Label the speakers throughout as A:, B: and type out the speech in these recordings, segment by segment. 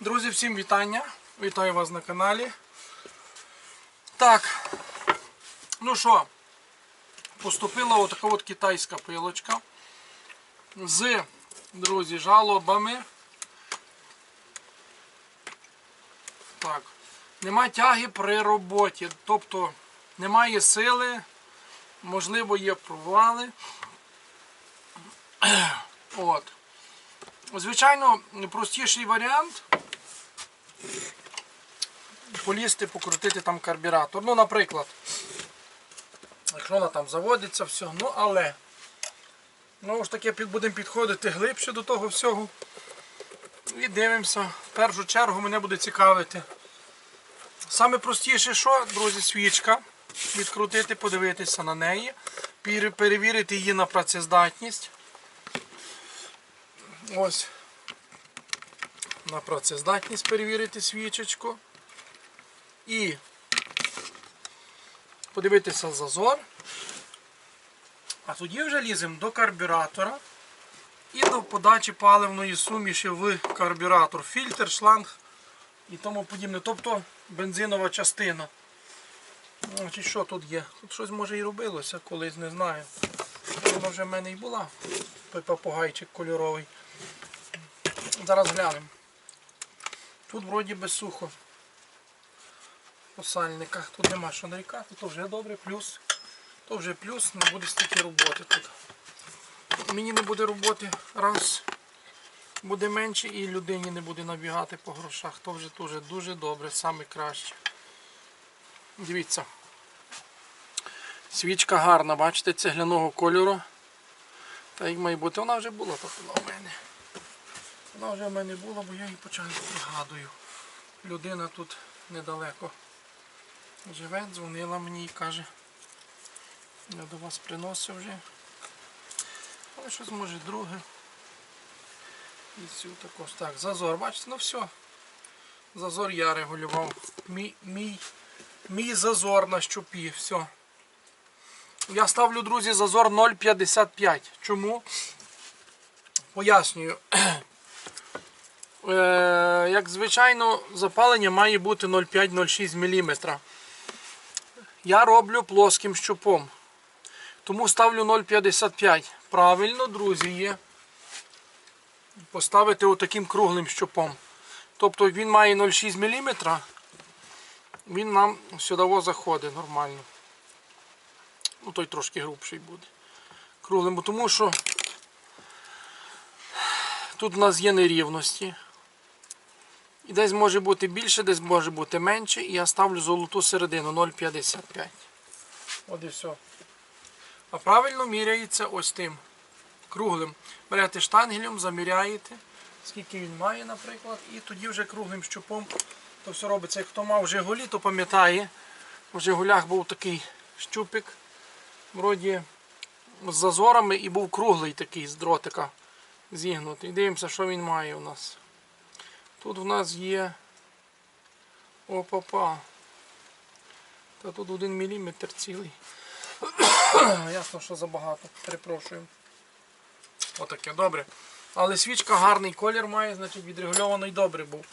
A: Друзі, всім вітання. Вітаю вас на каналі. Так, ну що, поступила отака от китайська пилочка з, друзі, жалобами. Так, нема тяги при роботі, тобто немає сили, можливо, є провали. От. Звичайно, простіший варіант полізти, покрутити там карбюратор. Ну, наприклад, якщо вона там заводиться, все. Ну, але ну ж таки будемо підходити глибше до того всього. І дивимося. В першу чергу мене буде цікавити. Саме простіше, що, друзі, свічка. Відкрутити, подивитися на неї, перевірити її на працездатність. Ось. На працездатність перевірити свічечку. І подивитися зазор. А тоді вже ліземо до карбюратора і до подачі паливної суміші в карбюратор. Фільтр, шланг і тому подібне. Тобто бензинова частина. Значить, що тут є? Тут щось може і робилося колись, не знаю. Вона вже в мене і була. Той попугайчик кольоровий. Зараз глянемо. Тут вроді би сухо. По сальниках. Тут нема що нарікати, то вже добре, плюс. То вже плюс, не буде стільки роботи тут. Мені не буде роботи раз. Буде менше і людині не буде набігати по грошах. То вже дуже дуже добре, саме краще. Дивіться. Свічка гарна, бачите, цегляного кольору. Та як має бути, вона вже була та була в мене. Вона вже в мене була, бо я її почав пригадую. Людина тут недалеко живе, дзвонила мені і каже, я до вас приносив вже. Але щось може друге. І цю також. Так, зазор, бачите, ну все. Зазор я регулював. Мій, мій, мій зазор на щупі, все. Я ставлю, друзі, зазор 0,55. Чому? Пояснюю. Е, як звичайно, запалення має бути 0,5-0,6 мм. Я роблю плоским щупом. Тому ставлю 0,55. Правильно, друзі, є поставити отаким круглим щупом. Тобто він має 0,6 мм, він нам сюди заходить нормально. Ну, той трошки грубший буде. Круглим, тому що тут у нас є нерівності. І десь може бути більше, десь може бути менше. І я ставлю золоту середину 0,55. От і все. А правильно міряється ось тим круглим. Берете штангелем, заміряєте, скільки він має, наприклад, і тоді вже круглим щупом то все робиться. Як хто мав Жигулі, то пам'ятає, в Жигулях був такий щупик, вроді з зазорами і був круглий такий з дротика зігнутий. Дивимося, що він має у нас. Тут в нас є опа-па. Та тут один міліметр цілий. Ясно, що забагато. Перепрошую. Отаке, добре. Але свічка гарний колір має, значить відрегульований добре був.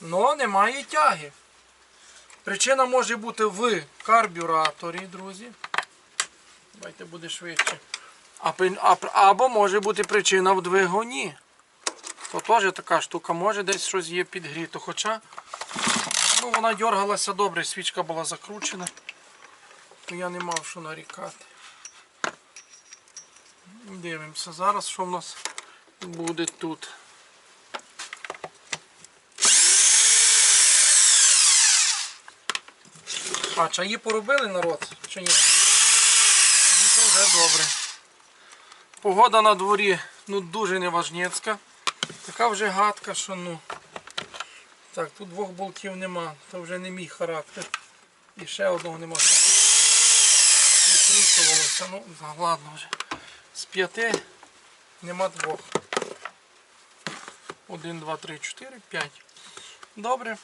A: Но немає тяги. Причина може бути в карбюраторі, друзі. Давайте буде швидше. Або може бути причина в двигуні. То теж така штука, може десь щось є підгріто. Хоча ну, вона дергалася добре, свічка була закручена, то я не мав що нарікати. Дивимося зараз, що в нас буде тут. А, чаї поробили народ чи ні? Ну, це вже добре. Погода на дворі ну, дуже неважнєцька. Така вже гадка, що ну. Так, тут двох болтів нема, то вже не мій характер. І ще одного нема. Відкручувалося, ну, ладно вже. З п'яти нема двох. Один, два, три, чотири, п'ять. Добре.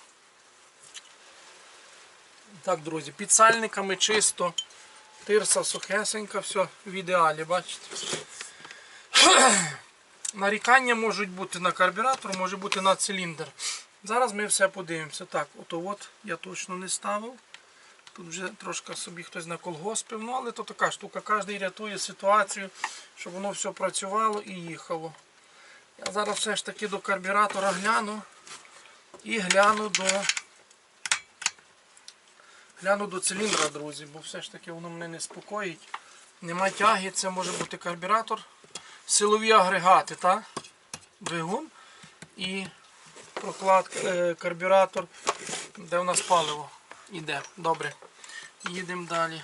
A: Так, друзі, під сальниками чисто. Тирса сухесенька, все в ідеалі, бачите. Нарікання можуть бути на карбюратор, може бути на циліндр. Зараз ми все подивимося. Так, ото от я точно не ставив. Тут вже трошки собі хтось на колгоспив, ну але то така штука. Кожен рятує ситуацію, щоб воно все працювало і їхало. Я зараз все ж таки до карбюратора гляну і гляну до гляну до циліндра, друзі, бо все ж таки воно мене неспокоїть. Нема тяги, це може бути карбюратор, силові агрегати, так? двигун і прокладка, е, карбюратор, де у нас паливо іде. Добре. Їдемо далі.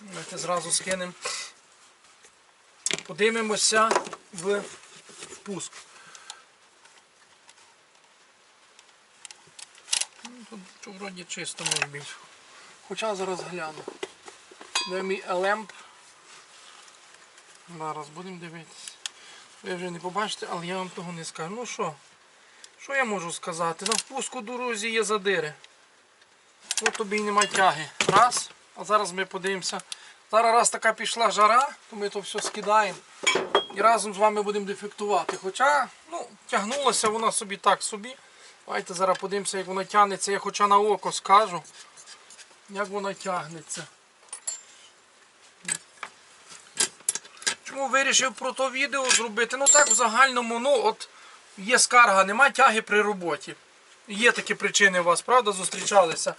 A: Давайте зразу скинемо. Подивимося в впуск. Ну, Тут що вроді чисто може. Хоча зараз гляну. Де мій елемп. Зараз будемо дивитися. Ви вже не побачите, але я вам того не скажу. Ну що? Що я можу сказати? На впуску дорозі є задири. От тобі й нема тяги. Раз. А зараз ми подивимося. Зараз раз така пішла жара, то ми то все скидаємо. І разом з вами будемо дефектувати. Хоча, ну, тягнулася вона собі так собі. Давайте зараз подивимося, як вона тягнеться. Я хоча на око скажу. Як вона тягнеться. Чому вирішив про то відео зробити? Ну так в загальному, ну от є скарга, нема тяги при роботі. Є такі причини у вас, правда, зустрічалися.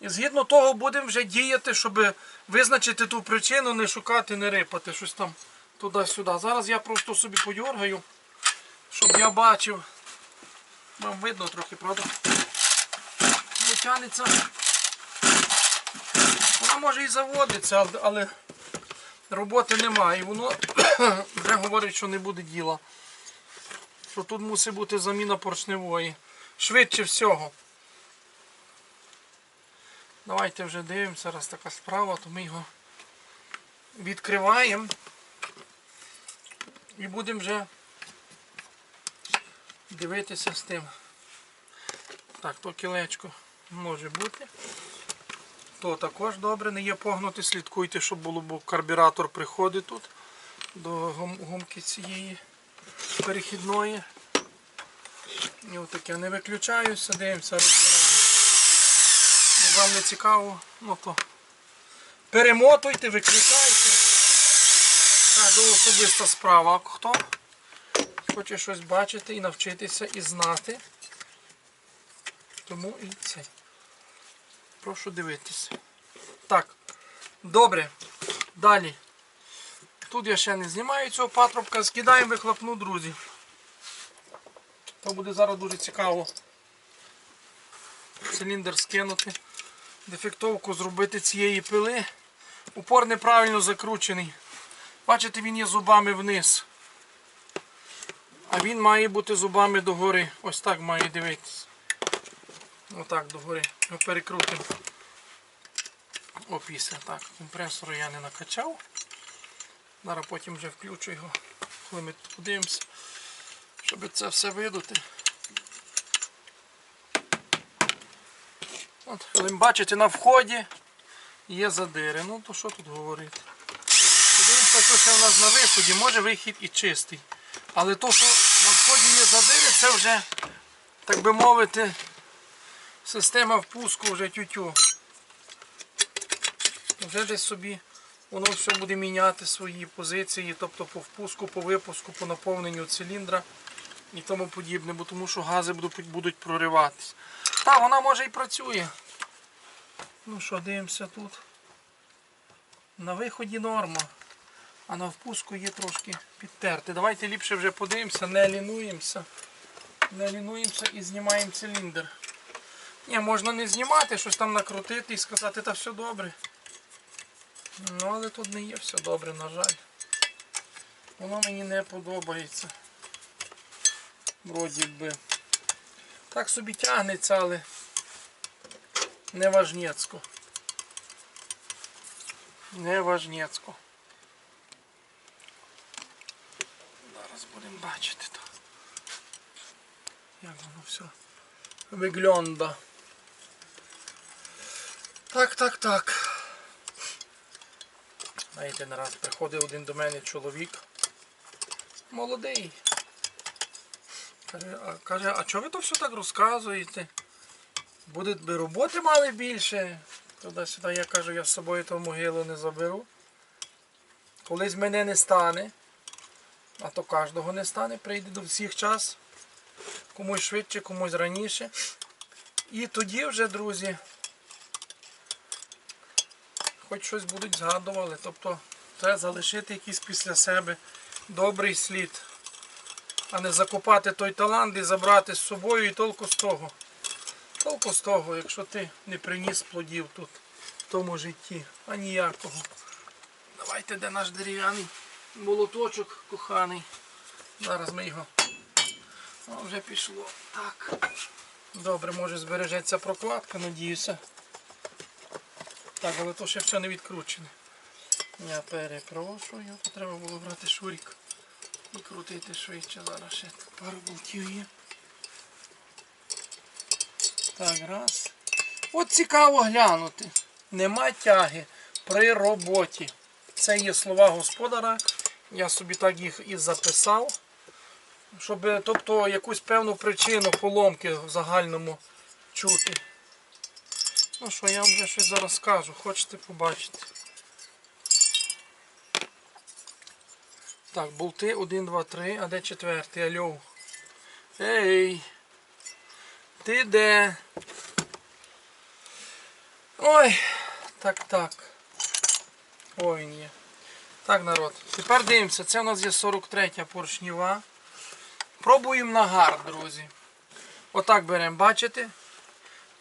A: І згідно того будемо вже діяти, щоб визначити ту причину, не шукати, не рипати щось там туди-сюди. Зараз я просто собі подергаю, щоб я бачив. Вам видно трохи, правда? Ну, тянеться. Вона може і заводиться, але роботи немає. І воно вже говорить, що не буде діла. Що тут мусить бути заміна поршневої. Швидше всього. Давайте вже дивимося, раз така справа, то ми його відкриваємо і будемо вже дивитися з тим. Так, то кілечко може бути. То також добре, не є погнути, слідкуйте, щоб було, бо карбюратор приходить тут до гумки цієї перехідної. І отаке не виключаюся, дивимося, розбираємо. Вам не цікаво, ну то перемотуйте, виключайте. Так, особиста справа. А хто хоче щось бачити і навчитися і знати. Тому і це. Прошу дивитися. Так, добре. Далі. Тут я ще не знімаю цього патрубка, скидаємо вихлопну, друзі. То буде зараз дуже цікаво. Циліндр скинути, дефектовку зробити цієї пили. Упор неправильно закручений. Бачите, він є зубами вниз. А він має бути зубами догори. Ось так має дивитися. Отак догори. Його перекрутимо. Опісля. Так, компресору я не накачав. Зараз потім вже включу його, коли ми подивимося, щоб це все видути. От, але бачите, на вході є задири. Ну то що тут говорити? Подивимося, що ще в нас на виході. Може вихід і чистий. Але то, що на вході є задири, це вже, так би мовити, система впуску вже тютю. Вже десь собі воно все буде міняти свої позиції, тобто по впуску, по випуску, по наповненню циліндра і тому подібне, бо тому що гази будуть, будуть прориватись. Та, вона може і працює. Ну що, дивимося тут. На виході норма, а на впуску є трошки підтерти. Давайте ліпше вже подивимося, не лінуємося. Не лінуємося і знімаємо циліндр. Ні, можна не знімати, щось там накрутити і сказати, та все добре. Ну, але тут не є все добре, на жаль. Воно мені не подобається. Вроді би. Так собі тягнеться, але не важнєцько. Не важнєцько. Зараз будемо бачити то. Як воно все вигляда. Так, так, так. Знаєте, не раз приходив один до мене чоловік. Молодий. Каже, а, чого ви то все так розказуєте? Буде би роботи мали більше. Туди-сюди я кажу, я з собою ту могилу не заберу. Колись мене не стане, а то кожного не стане, прийде до всіх час. Комусь швидше, комусь раніше. І тоді вже, друзі, хоч щось будуть згадували. Тобто треба залишити якийсь після себе добрий слід, а не закопати той талант і забрати з собою і толку з того. Толку з того, якщо ти не приніс плодів тут, в тому житті, а ніякого. Давайте де наш дерев'яний молоточок коханий. Зараз ми його. О, вже пішло. Так. Добре, може збережеться прокладка, надіюся. Так, але то ще все не відкручене. Я перепрошую, то треба було брати шурік і крутити швидше. Зараз ще пару болтів є. Так, раз. От цікаво глянути. Нема тяги при роботі. Це є слова господара. Я собі так їх і записав. Щоб тобто, якусь певну причину поломки в загальному чути. Ну що, я вам вже щось зараз скажу, хочете побачити. Так, болти 1, 2, 3, а де четвертий? Альо. Ей! Ти де? Ой, так, так. Ой, ні. Так, народ. Тепер дивимося, це у нас є 43 поршніва. Пробуємо на гард, друзі. Отак беремо, бачите?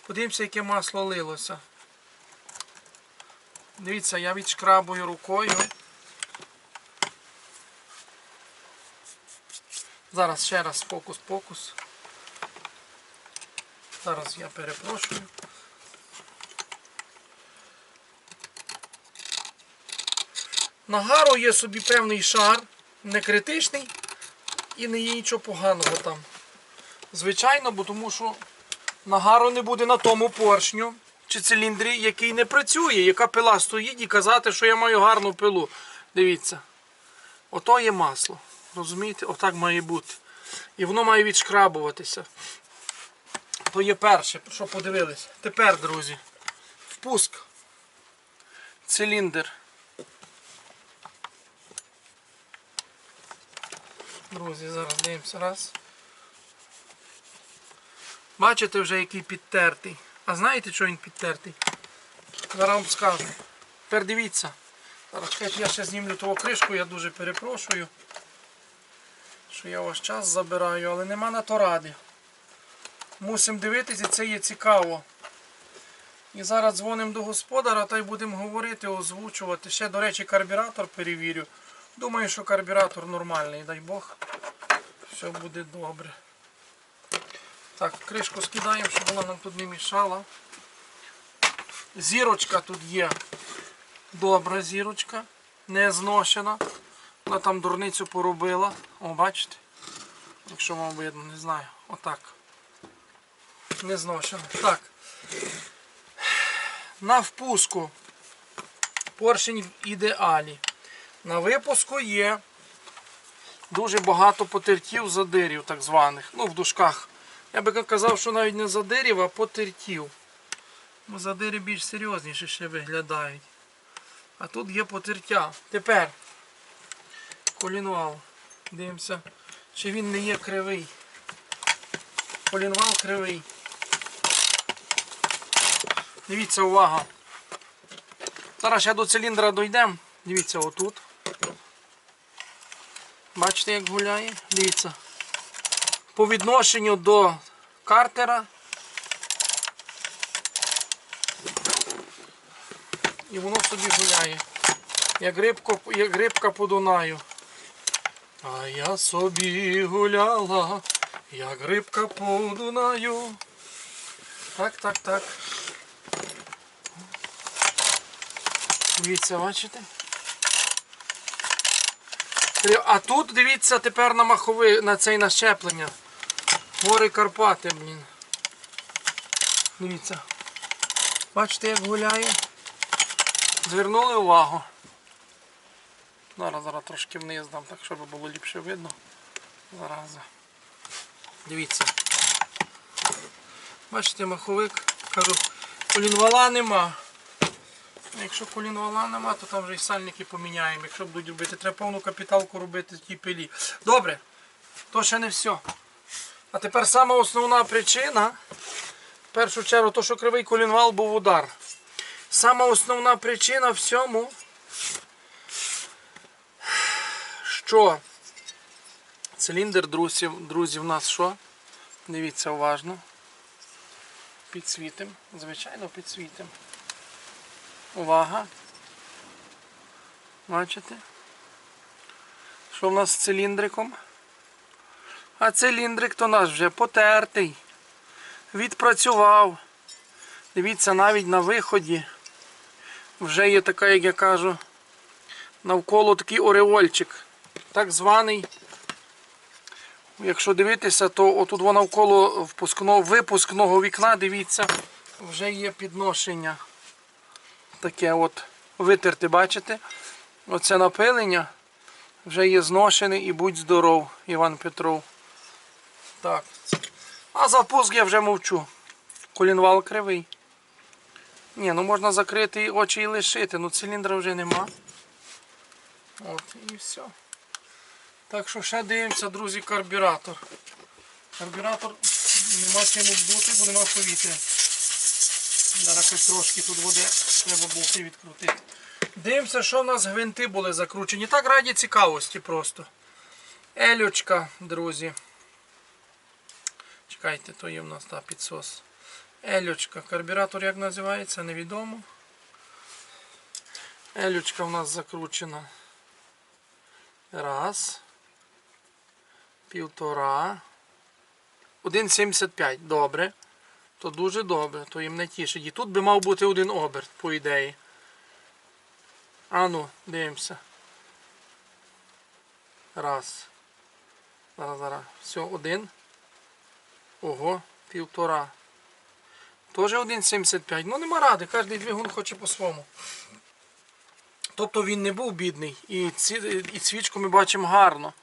A: Подивимося, яке масло лилося. Дивіться, я відшкрабую рукою. Зараз ще раз фокус-покус. Зараз я перепрошую. На гару є собі певний шар, не критичний і не є нічого поганого там. Звичайно, бо тому що нагару не буде на тому поршню чи циліндрі, який не працює, яка пила стоїть і казати, що я маю гарну пилу. Дивіться. Ото є масло. Розумієте? Отак має бути. І воно має відшкрабуватися. То є перше, що подивились. Тепер, друзі, впуск. Циліндр. Друзі, зараз дивимося раз. Бачите вже який підтертий. А знаєте, що він підтертий? Зараз вам скажу. Тепер дивіться. Зараз чекайте, я ще знімлю того кришку, я дуже перепрошую, що я ваш час забираю, але нема на то ради. Мусимо дивитися, це є цікаво. І зараз дзвонимо до господара та й будемо говорити, озвучувати. Ще, до речі, карбюратор перевірю. Думаю, що карбюратор нормальний, дай Бог. Все буде добре. Так, кришку скидаємо, щоб вона нам тут не мішала. Зірочка тут є. Добра зірочка. Не зношена. Вона там дурницю поробила. О, бачите? Якщо вам видно, не знаю. Отак. Не зношена. Так. На впуску. Поршень в ідеалі. На випуску є дуже багато потертів задирів, так званих. Ну, в дужках. Я би казав, що навіть не задирів, а потертів. Бо задири більш серйозніше ще виглядають. А тут є потертя. Тепер колінвал. Дивимося, чи він не є кривий. Колінвал кривий. Дивіться, увага. Зараз ще до циліндра дійдемо. Дивіться, отут. Бачите, як гуляє? Дивіться. По відношенню до картера. І воно собі гуляє. Як рибка, як рибка по Дунаю. А я собі гуляла, як рибка по Дунаю. Так, так, так. Дивіться, бачите? А тут дивіться тепер на маховий, на цей нащеплення. Гори Карпати, блін. Дивіться. Бачите, як гуляє. Звернули увагу. Зараз, зараз трошки вниз дам, так щоб було ліпше видно. Зараз. Дивіться. Бачите, маховик. Кажу, колінвала нема. Якщо колінвала нема, то там вже і сальники поміняємо. Якщо будуть робити, треба повну капіталку робити в тій пилі. Добре, то ще не все. А тепер сама основна причина. В першу чергу, то, що кривий колінвал був удар. Сама основна причина всьому, що циліндр друзів, друзі, в нас що? Дивіться уважно. Підсвітим. Звичайно, підсвітим. Увага. Бачите? Що в нас з циліндриком? А циліндрик то наш вже потертий. Відпрацював. Дивіться, навіть на виході вже є така, як я кажу, навколо такий ореольчик. Так званий. Якщо дивитися, то отут воно навколо випускного вікна, дивіться, вже є підношення. Таке от витерти, бачите? Оце напилення вже є зношене і будь здоров, Іван Петров. Так. А за впуск я вже мовчу. Колінвал кривий. Ні, ну можна закрити очі і лишити, ну циліндра вже нема. От і все. Так що ще дивимося, друзі, карбюратор. Карбюратор нема чим вдути, бо нема повітря. Зараз трошки тут води треба болти відкрутити. Дивимося, що в нас гвинти були закручені. Так раді цікавості просто. Елючка, друзі. Чекайте, то є в нас та підсос. Елючка. Карбюратор як називається, невідомо. Елючка в нас закручена. Раз. Півтора. 1,75. Добре. То дуже добре, то їм не тішить. І тут би мав бути один оберт, по ідеї. Ану, дивимося. Раз. Зараз, зараз. Все, один. Ого, півтора. Теж 1,75. Ну нема ради, кожен двигун хоче по-своєму. Тобто він не був бідний. І, ці, цвічку ми бачимо гарно.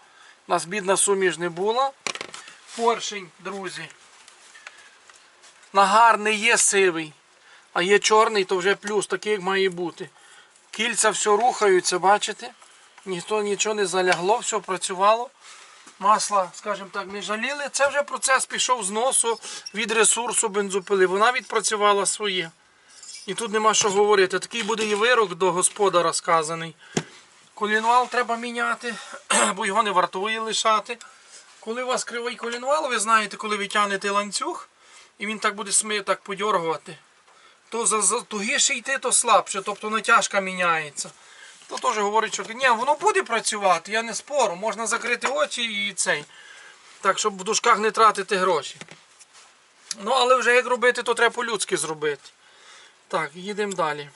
A: У нас бідна суміш не була. Поршень, друзі. Нагарний є сивий, а є чорний, то вже плюс, такий як має бути. Кільця все рухаються, бачите? Ніхто нічого не залягло, все працювало. Масла, скажімо так, не жаліли. Це вже процес пішов з носу від ресурсу бензопили. Вона відпрацювала своє. І тут нема що говорити. Такий буде і вирок до господара сказаний. Колінвал треба міняти, бо його не вартує лишати. Коли у вас кривий колінвал, ви знаєте, коли ви тягнете ланцюг, і він так буде смі так подьоргувати, то за, за тугіше йти, то слабше, тобто натяжка міняється. То теж говорить, що ні, воно буде працювати, я не спору, можна закрити очі і цей. Так, щоб в дужках не тратити гроші. Ну, але вже як робити, то треба по-людськи зробити. Так, їдемо далі.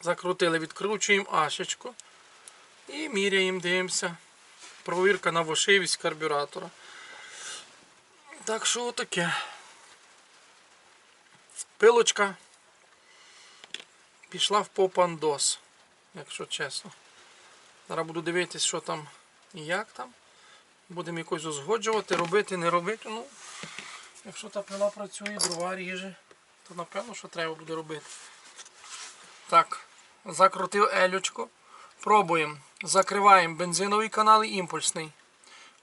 A: Закрутили, відкручуємо ашечку. І міряємо, дивимося. Провірка на вошивість карбюратора. Так що таке. Пилочка пішла в попандос, якщо чесно. Зараз буду дивитись, що там і як там. Будемо якось узгоджувати, робити, не робити. Ну, якщо та пила працює, дрова ріже, то напевно, що треба буде робити. Так, закрутив елючку. Пробуємо. Закриваємо бензиновий канал і імпульсний.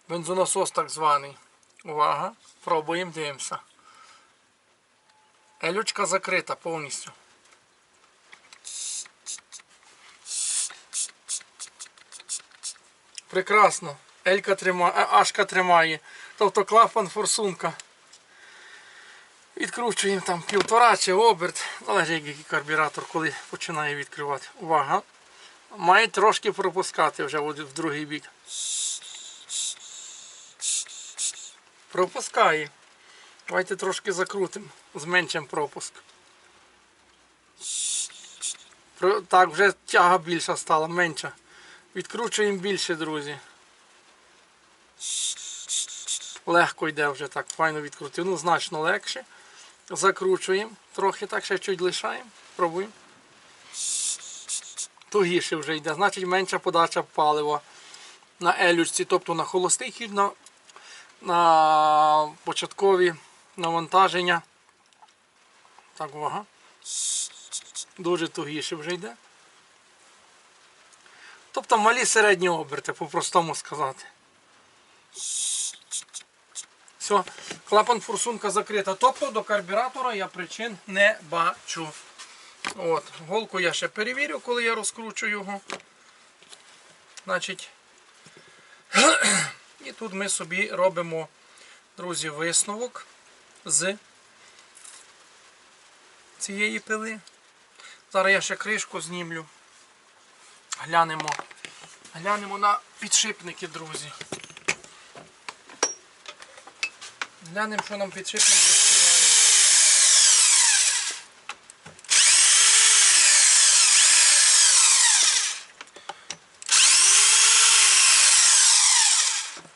A: Бензонасос так званий. Увага. Пробуємо, дивимося. Елючка закрита повністю. Прекрасно. Елька тримає, Ашка тримає. Тобто клапан форсунка. Відкручуємо там півтора чи оберт. Залежить який карбюратор, коли починає відкривати. Увага. Має трошки пропускати вже в другий бік. Пропускає. Давайте трошки закрутимо, зменшимо пропуск. Так, вже тяга більша стала, менша. Відкручуємо більше, друзі. Легко йде вже так, файно відкрутив. Ну, значно легше. Закручуємо. Трохи так ще чуть лишаємо. Пробуємо. Тугіше вже йде. Значить менша подача палива на елючці, тобто на холостий хід, на, на початкові навантаження. Так, увага. Дуже тугіше вже йде. Тобто малі середні оберти, по-простому сказати. Все, клапан форсунка закрита. Тобто до карбюратора я причин не бачу. От, голку я ще перевірю, коли я розкручу його. Значить, і тут ми собі робимо, друзі, висновок з цієї пили. Зараз я ще кришку знімлю. Глянемо. Глянемо на підшипники, друзі. Глянемо, що нам підшипник доставляє.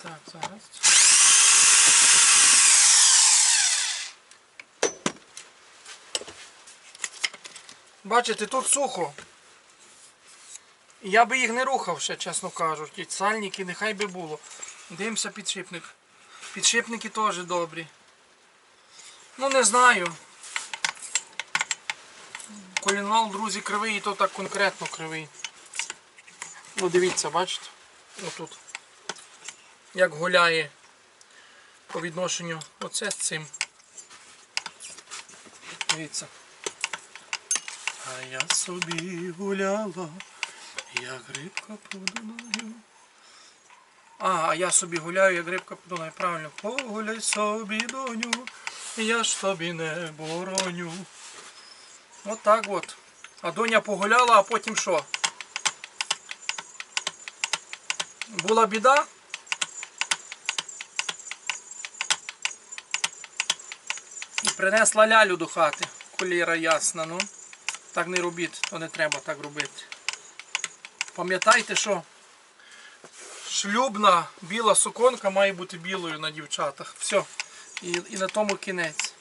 A: Так, зараз. Бачите, тут сухо. Я би їх не рухав ще, чесно кажучи. Сальники нехай би було. Дивимося підшипник. Підшипники теж добрі. Ну не знаю. Колінвал, друзі, кривий і то так конкретно кривий. Ну дивіться, бачите? Отут. Як гуляє по відношенню оце з цим. Дивіться. А я собі гуляла, як рибка по. А, а я собі гуляю, як рибка по Дунаю. Правильно. Погуляй собі, доню, я ж тобі не бороню. От так от. А доня погуляла, а потім що? Була біда. І принесла лялю до хати. Коліра ясна, ну. Так не робіть, то не треба так робити. Пам'ятайте, що шлюбна біла суконка має бути білою на дівчатах. Все. І, і на тому кінець.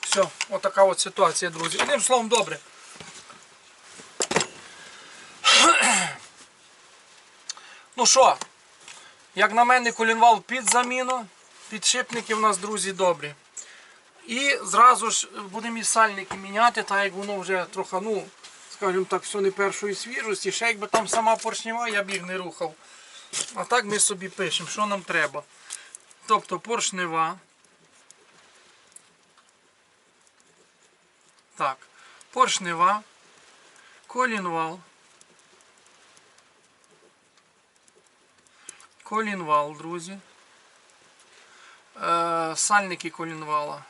A: Все, отака от ситуація, друзі. Одним словом, добре. Ну що, як на мене, колінвал під заміну. Підшипники в нас, друзі, добрі. І зразу ж будемо і сальники міняти, так як воно вже трохи, ну, скажімо так, все не першої свіжості. Ще якби там сама поршнева, я б їх не рухав. А так ми собі пишемо, що нам треба. Тобто поршнева. Так, поршнева, колінвал. Колінвал, друзі. Е, сальники колінвала.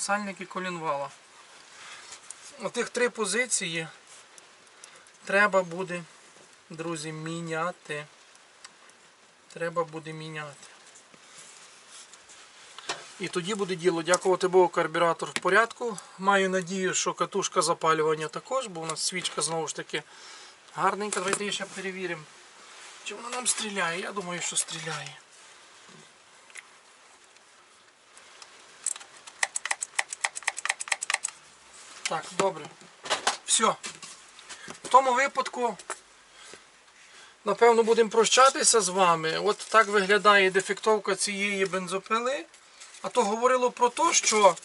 A: Сальники колінвала. Отих три позиції треба буде, друзі, міняти. Треба буде міняти. І тоді буде діло. Дякувати Богу, карбюратор в порядку. Маю надію, що катушка запалювання також, бо у нас свічка знову ж таки гарненька. Давайте ще перевіримо. Чи вона нам стріляє? Я думаю, що стріляє. Так, добре. Все. В тому випадку, напевно, будемо прощатися з вами. От так виглядає дефектовка цієї бензопили. А то говорило про те, що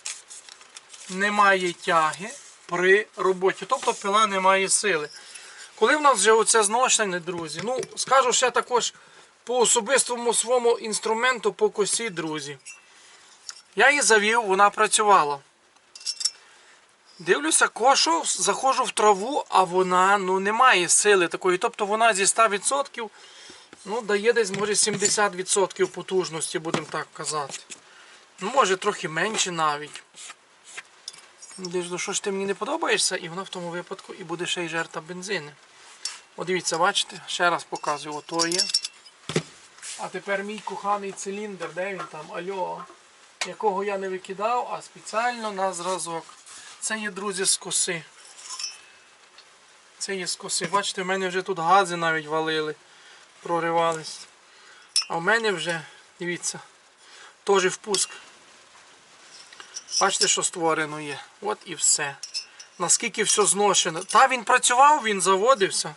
A: немає тяги при роботі. Тобто пила не має сили. Коли в нас вже оце зношення, друзі, ну, скажу ще також по особистому своєму інструменту по косі, друзі. Я її завів, вона працювала. Дивлюся, кошу, заходжу в траву, а вона ну, не має сили такої. Тобто вона зі 100% ну, дає десь може 70% потужності, будемо так казати. Ну, може трохи менше навіть. Десь, ну що ж ти мені не подобаєшся, і вона в тому випадку і буде ще й жерта бензини. От дивіться, бачите, ще раз показую, ото є. А тепер мій коханий циліндр, де він там, альо, якого я не викидав, а спеціально на зразок. Це є, друзі, з коси. Це є з коси. Бачите, в мене вже тут гази навіть валили. проривались. А в мене вже, дивіться, теж впуск. Бачите, що створено є. От і все. Наскільки все зношено. Та він працював, він заводився.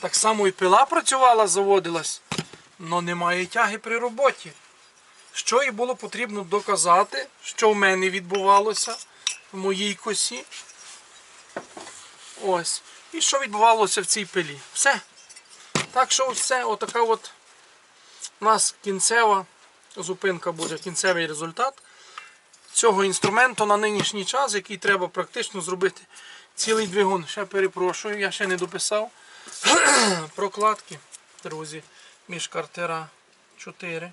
A: Так само і пила працювала, заводилась. але немає тяги при роботі. Що і було потрібно доказати, що в мене відбувалося в моїй косі. Ось. І що відбувалося в цій пилі. Все. Так що все, отака от у нас кінцева зупинка буде, кінцевий результат цього інструменту на нинішній час, який треба практично зробити цілий двигун. Ще перепрошую, я ще не дописав. Прокладки, друзі, між картера 4.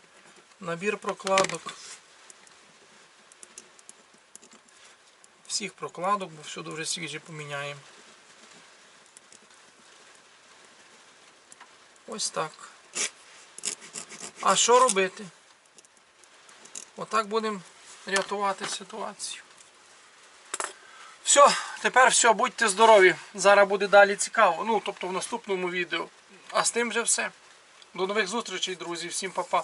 A: Набір прокладок. Всіх прокладок, бо всюди вже свіжі поміняємо. Ось так. А що робити? Отак будемо рятувати ситуацію. Все, тепер все, будьте здорові. Зараз буде далі цікаво. Ну, тобто в наступному відео. А з тим вже все. До нових зустрічей, друзі. Всім па-па.